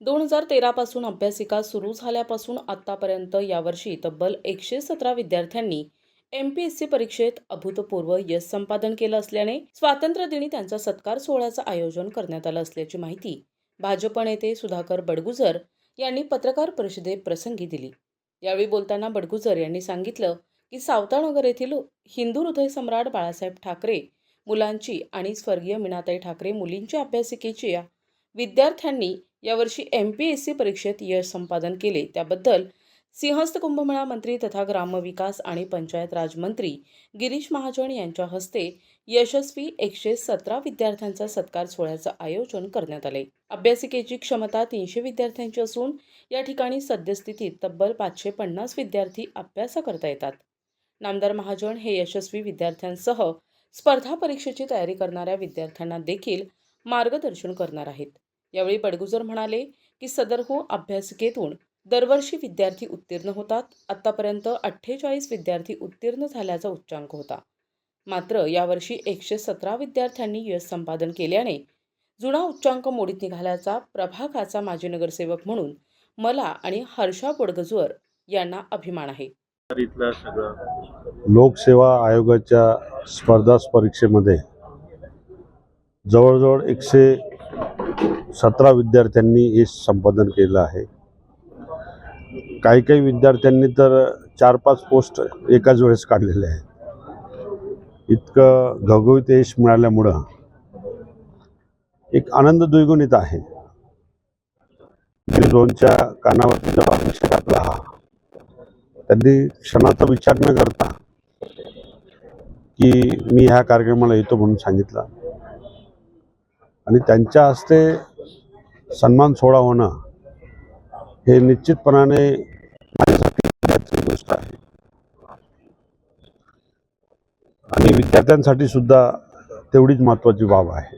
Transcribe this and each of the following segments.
दोन हजार तेरापासून अभ्यासिका सुरू झाल्यापासून आत्तापर्यंत यावर्षी तब्बल एकशे सतरा विद्यार्थ्यांनी एम पी एस सी परीक्षेत अभूतपूर्व यश संपादन केलं असल्याने स्वातंत्र्यदिनी त्यांचा सत्कार सोहळ्याचं आयोजन करण्यात आलं असल्याची माहिती भाजप नेते सुधाकर बडगुजर यांनी पत्रकार परिषदेत प्रसंगी दिली. यावेळी बोलताना बडगुजर यांनी सांगितलं की सावतानगर येथील हिंदू हृदय सम्राट बाळासाहेब ठाकरे मुलांची आणि स्वर्गीय मीनाताई ठाकरे मुलींच्या अभ्यासिकेची विद्यार्थ्यांनी यावर्षी एम पी एस सी परीक्षेत यश संपादन केले. त्याबद्दल सिंहस्थ कुंभमेळा मंत्री तथा ग्रामविकास आणि पंचायत राजमंत्री गिरीश महाजन यांच्या हस्ते यशस्वी एकशे सतरा विद्यार्थ्यांचा सत्कार सोहळ्याचं आयोजन करण्यात आले. अभ्यासिकेची क्षमता तीनशे विद्यार्थ्यांची असून या ठिकाणी सद्यस्थितीत तब्बल पाचशे पन्नास विद्यार्थी अभ्यास करता येतात. नामदार महाजन हे यशस्वी विद्यार्थ्यांसह स्पर्धा परीक्षेची तयारी करणाऱ्या विद्यार्थ्यांना देखील मार्गदर्शन करणार आहेत. यावेळी बडगुजर म्हणाले की सदरहू अभ्यासिकेतून दरवर्षी विद्यार्थी उत्तीर्ण होतात. आत्तापर्यंत अठ्ठेचाळीस विद्यार्थी उत्तीर्ण झाल्याचा उच्चांक होता. मात्र यावर्षी एकशे सतरा विद्यार्थ्यांनी यश संपादन केल्याने जुना उच्चांक मोडीत निघाल्याचा प्रभागाचा माजी नगरसेवक म्हणून मला आणि हर्षा बोडगजवर यांना अभिमान आहे. लोकसेवा आयोगाच्या स्पर्धा परीक्षेमध्ये जवळजवळ एकशे सतरा विद्यार्थ्यांनी हे संपादन केलं आहे. काही काही विद्यार्थ्यांनी तर चार पाच पोस्ट एकाच वेळेस काढलेले आहेत. इतकं घवघवीत यश मिळाल्यामुळं एक आनंद द्विगुणित आहे. दोनच्या कानावरती जो अभिषेक घातला हा त्यांनी क्षणाचा विचार न करता की मी ह्या कार्यक्रमाला येतो म्हणून सांगितलं. आणि त्यांच्या हस्ते सन्मान सोहळा होणं हे निश्चितपणाने माझ्यासाठी गोष्ट आहे. आणि विद्यार्थ्यांसाठी सुद्धा तेवढीच महत्त्वाची बाब आहे.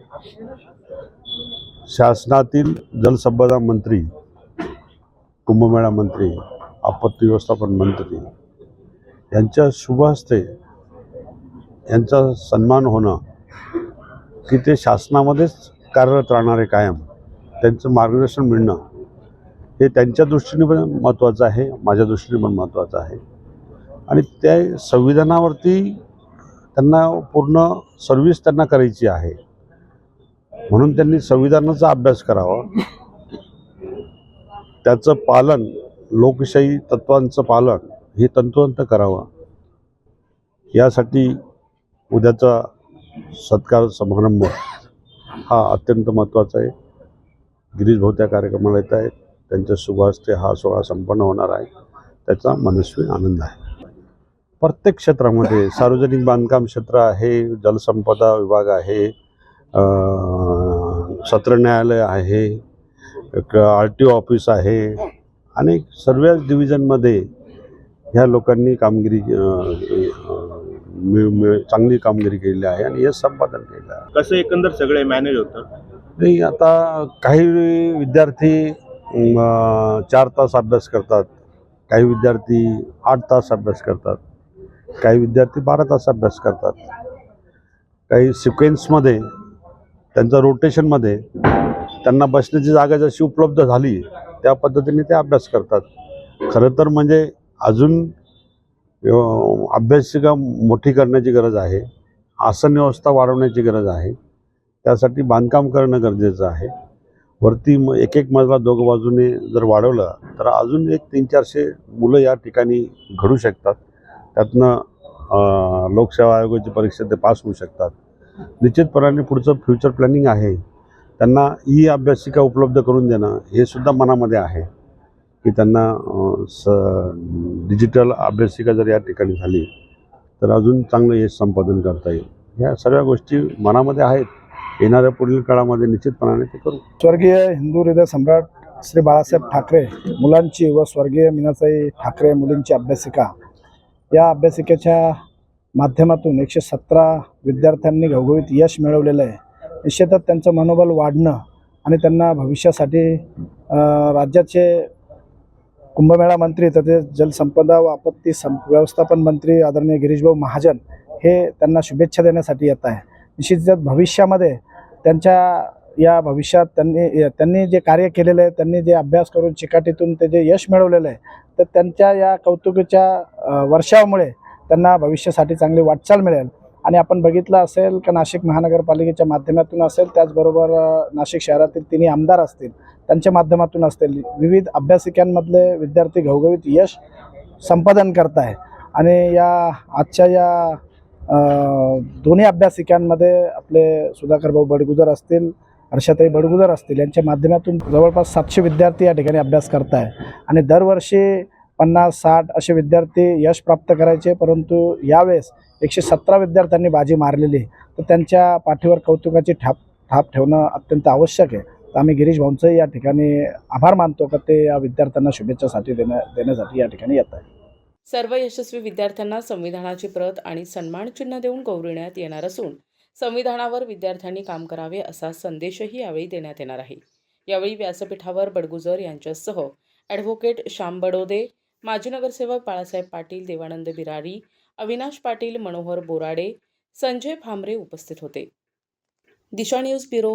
शासनातील जलसंपदा मंत्री कुंभमेळा मंत्री आपत्ती व्यवस्थापन मंत्री यांच्या शुभ हस्ते यांचा सन्मान होणं की ते शासनामध्येच कार्यरत राहणारे कायम त्यांचं मार्गदर्शन मिळणं हे त्यांच्या दृष्टीने पण महत्त्वाचं आहे माझ्या दृष्टीने पण महत्त्वाचं आहे. आणि त्या संविधानावरती त्यांना पूर्ण सर्व्हिस त्यांना करायची आहे. म्हणून त्यांनी संविधानाचा अभ्यास करावा. त्याचं पालन लोकशाही तत्वांचं पालन हे तंतोतंत करावं. यासाठी उद्याचा सत्कार समारंभ हा अत्यंत महत्त्वाचा आहे. गिरीश भाऊ त्या कार्यक्रमाला येत आहेत. त्यांच्या शुभास्ते हा सोहळा संपन्न होणार आहे. त्याचा मनस्वी आनंद आहे. प्रत्येक क्षेत्रामध्ये सार्वजनिक बांधकाम क्षेत्र आहे जलसंपदा विभाग आहे सत्र न्यायालय आहे एक आर टी ओ ऑफिस आहे. अनेक सर्वच डिव्हिजनमध्ये ह्या लोकांनी कामगिरी मिळ- चांगली कामगिरी केलेली आहे आणि हे संपादन केलं आहे. कसं एकंदर सगळे मॅनेज होतं? नाही आता काही विद्यार्थी चार तास अभ्यास करतात. काही विद्यार्थी आठ तास अभ्यास करतात. काही विद्यार्थी बारा तास अभ्यास करतात. काही सिक्वेन्समध्ये त्यांचा रोटेशनमध्ये त्यांना बसण्याची जागा जशी उपलब्ध झाली त्या पद्धतीने ते अभ्यास करतात. खरं तर म्हणजे अजून अभ्यासिका मोठी करण्याची गरज आहे. आसन व्यवस्था वाढवण्याची गरज आहे. त्यासाठी बांधकाम करणं गरजेचं आहे. वरती म एक एक मजला दोघं बाजूने जर वाढवलं तर अजून एक तीन चारशे मुलं या ठिकाणी घडू शकतात. त्यातनं लोकसेवा आयोगाची परीक्षा ते पास होऊ शकतात. निश्चितपणाने पुढचं फ्युचर प्लॅनिंग आहे. त्यांना ई अभ्यासिका उपलब्ध करून देणं हे सुद्धा मनामध्ये आहे. की त्यांना स डिजिटल अभ्यासिका जर या ठिकाणी झाली तर अजून चांगलं यश संपादन करता येईल. ह्या सगळ्या गोष्टी मनामध्ये आहेत. येणाऱ्या पुढील काळामध्ये निश्चितपणाने ते करू. स्वर्गीय हिंदू हृदय सम्राट श्री बाळासाहेब ठाकरे मुलांची व स्वर्गीय मीनाताई ठाकरे मुलींची अभ्यासिका. या अभ्यासिकेच्या माध्यमातून एकशे सतरा विद्यार्थ्यांनी घवघवीत यश मिळवलेलं आहे. निश्चितच त्यांचं मनोबल वाढणं आणि त्यांना भविष्यासाठी राज्याचे कुंभमेळा मंत्री तसेच जलसंपदा व आपत्ती सं व्यवस्थापन मंत्री आदरणीय गिरीशभाऊ महाजन हे त्यांना शुभेच्छा देण्यासाठी येत आहे. निश्चितच भविष्यामध्ये त्यांच्या या भविष्यात त्यांनी त्यांनी जे कार्य केलेलं आहे त्यांनी जे अभ्यास करून चिकाटीतून ते जे यश मिळवलेलं आहे तर त्यांच्या या कौतुकीच्या वर्षामुळे त्यांना भविष्यासाठी चांगली वाटचाल मिळेल. आणि आपण बघितलं असेल का नाशिक महानगरपालिकेच्या माध्यमातून असेल त्याचबरोबर नाशिक शहरातील तिन्ही आमदार असतील त्यांच्या माध्यमातून असतील विविध अभ्यासिकांमधले विद्यार्थी घवघवीत यश संपादन करत आहे आणि या आजच्या या दोन्ही अभ्यासिकांमध्ये आपले सुधाकर भाऊ बडगुजर असतील हर्षाताई बडगुजर असतील यांच्या माध्यमातून जवळपास सातशे विद्यार्थी या ठिकाणी अभ्यास करत आहे आणि दरवर्षी पन्नास साठ असे विद्यार्थी यश प्राप्त करायचे परंतु यावेळेस एकशे सतरा विद्यार्थ्यांनी बाजी मारलेली. तर त्यांच्या पाठीवर कौतुकाची ठाप ठाप ठेवणं अत्यंत आवश्यक आहे. तर आम्ही गिरीश भाऊंचंही या ठिकाणी आभार मानतो का ते या विद्यार्थ्यांना शुभेच्छासाठी देण्या देण्यासाठी या ठिकाणी येत आहे सर्व यशस्वी विद्यार्थ्यांना संविधानाची प्रत आणि सन्मान चिन्ह देऊन गौरविण्यात येणार असून संविधानावर विद्यार्थ्यांनी काम करावे असा संदेशही यावेळी देण्यात येणार आहे. यावेळी व्यासपीठावर बडगुजर यांच्यासह ॲडव्होकेट श्याम बडोदे माजी नगरसेवक बाळासाहेब पाटील देवानंद बिरारी अविनाश पाटील मनोहर बोराडे संजय भांबरे उपस्थित होते. दिशा न्यूज ब्युरो